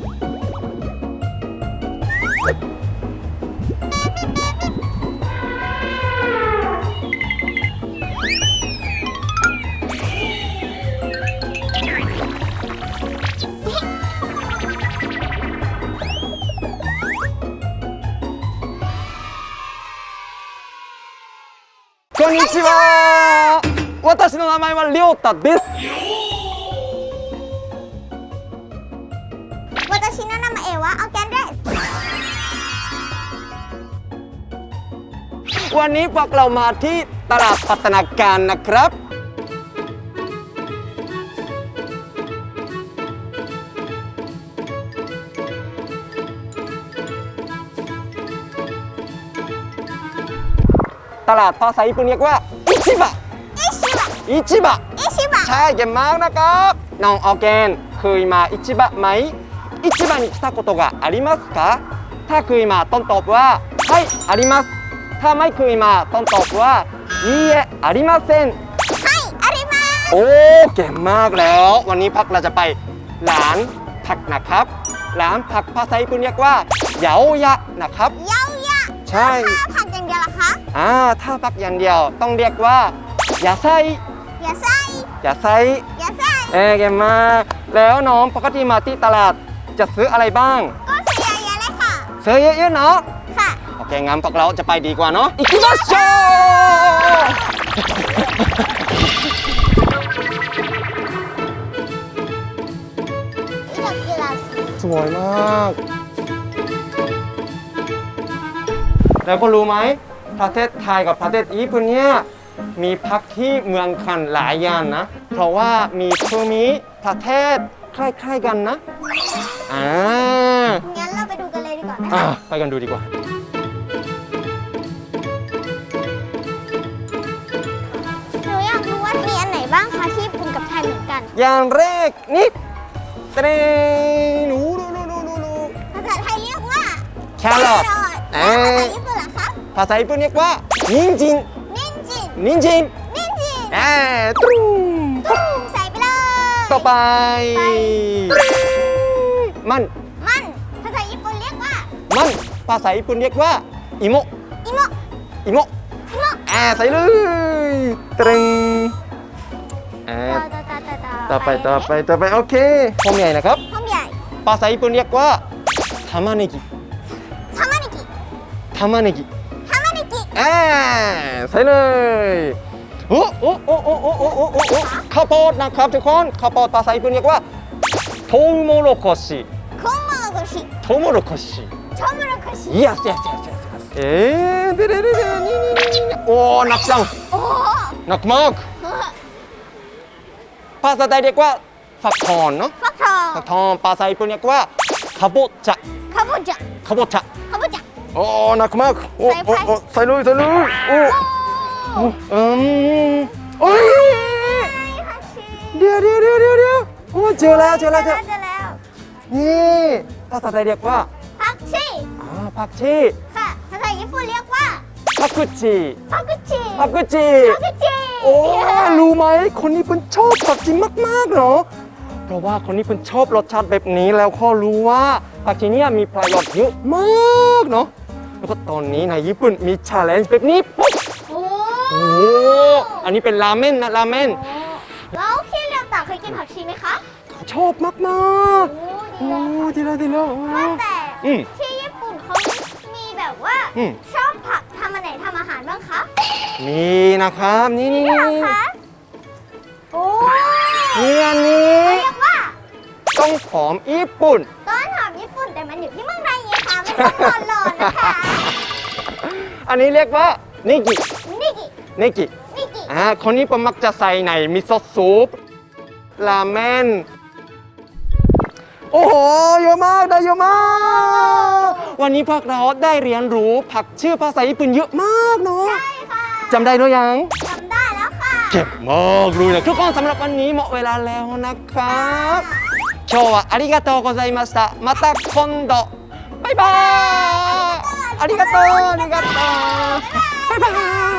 こんにちは。私の名前はりょうたです。ิโนนามาเอวะออร์แกนเรสวันนี้พวกเรามาที่ตลาดพัฒนาการนะครับ ตลาดภาษาญี่ปุ่นเรียกว่าอิชิบะอิชิบะอิชิบะอิชิบะใช่เก่งมากนะครับ น้องออแกนเคยมาอิชิบะไหม อิชิบะに来たことがありますかถ้าเคยมาต้องตอบว่าはいありますถ้าไม่เคยมาต้องตอบว่ายいえありません はいあります โอ้เก่งมากแล้ว วันนี้พักเราจะไปร้านผักนะครับ ร้านผักภาษาญี่ปุ่นเรียกว่าเยาวยะนะครับ เยาวยะ ใช่ ถ้าผักอย่างเดียวล่ะคะ อ่าถ้าผักอย่างเดียวต้องเรียกว่ายาไซ ยาไส้ ยาไซ ยาไส้ เอ้เก่งมากแล้วน้องปกติมาที่ตลาด จะซื้ออะไรบ้าง ก็ซื้อเยอะๆเลยค่ะ ซื้อเยอะๆเนาะ ค่ะ โอเคงั้นพวกเราจะไปดีกว่าเนาะอีกิมาโชนี่เสวยมาก แล้วก็รู้ไหม ประเทศไทยกับประเทศญี่ปุ่นเนี่ยมีพักที่เมืองคันหลายอย่างนะ เพราะว่ามีภูมิประเทศคล้ายๆกันนะ อ่างั้นเราไปดูกันเลยดีกว่าไหมอะคะไปกันดูดีกว่า หนูอยากรู้ว่ามีอันไหนบ้างคะที่ญี่ปุ่นกับไทยเหมือนกัน อย่างแรกนี่เตรหนูดูดูดูดูดูภาษาไทยเรียกว่าแครอทแแล้วภาษาญี่ปุ่นล่ะคะภาษาญี่ปุ่นเรียกว่านินจินนินจินนินจินนินจินอ่าตรุงตุ้มใส่ไปเลย ต่อไป มันมันภาษาญี่ปุ่นเรียกว่ามันภาษาญี่ปุ่นเรียกว่าอิโมอิโมอิโมอิโมอ่าใส่เลยตรึงอ่าต่อไปต่อไปต่อไปโอเคห้องใหญ่นะครับห้องใหญ่ภาษาญี่ปุ่นเรียกว่าทามาเนกิทามาเนกิทามาเนกิทามาเนกิอ่าใส่เลยโอ้โอ้โอ้โอ้โอ้โอ้โอ้ข้าวโพดนะครับทุกคนข้าวโพดภาษาญี่ปุ่นเรียกว่า トウモロコシ。トウモロコシ。トウモロコシ。トウモロコシ。イエスイエスイエスイエスえーでれれれにににににおナックダウンおーナックマークパサ大略はファトーンファトーントーンパサイプ略はカボチャカボチャカボチャカボチャおーナックマークおおおおうんおい เจอแล้วเจอแล้วเจอเจอแล้ว นี่ภาษาไทยเรียกว่าผักชีอ่าผักชีค่ะภาษาญี่ปุ่นเรียกว่าผักกุชีผักชีผักกุชีผักชีโอ้รู้ไหมคนนี้เพิ่นชอบผักชีมากๆเนาะเพราะว่าคนนี้เพิ่นชอบรสชาติแบบนี้แล้วก็รู้ว่าผักชีเนี่ยมีประโยชน์เยอะมากเนาะแล้วก็ตอนนี้ในญี่ปุ่นมีชาเลนจ์แบบนี้ปุ๊บโอ้โอ้อันนี้เป็นราเมนนะราเมนแล้วพี่เรียวตาเคยกินผักชีไหมคะ ชอบมากโอ้ๆดีโอ้เลยดีแล้วดีแล้วโอ้ว่าแต่อืมที่ญี่ปุ่นเขามีแบบว่าอืม ชอบผักทำอะไรทำอาหารบ้างคะมีนะครับนี่นี่นี่นี่เหรอคะโอ้นี่อันนี้เรียกว่าต้องหอมญี่ปุ่น ต้นหอมญี่ปุ่นแต่มันอยู่ที่เมืองไทยไงคะไม่ต้องรอๆนะคะอันนี้เรียกว่านิกินิกินิกินิกิอ่าคนนี้ผมมักจะใส่ในมิโซะซุปราเมน โอ้โห เยอะมาก ได้เยอะมาก วันนี้พวกเราได้เรียนรู้ผักชื่อภาษาญี่ปุ่นเยอะมากเนาะ ใช่ค่ะ จำได้หรือยัง จำได้แล้วค่ะ เก็บมากเลยนะทุกคนสำหรับวันนี้หมดเวลาแล้วนะครับ今日はありがとうございましたまた今度バイバイありがとうありがとうバイバイ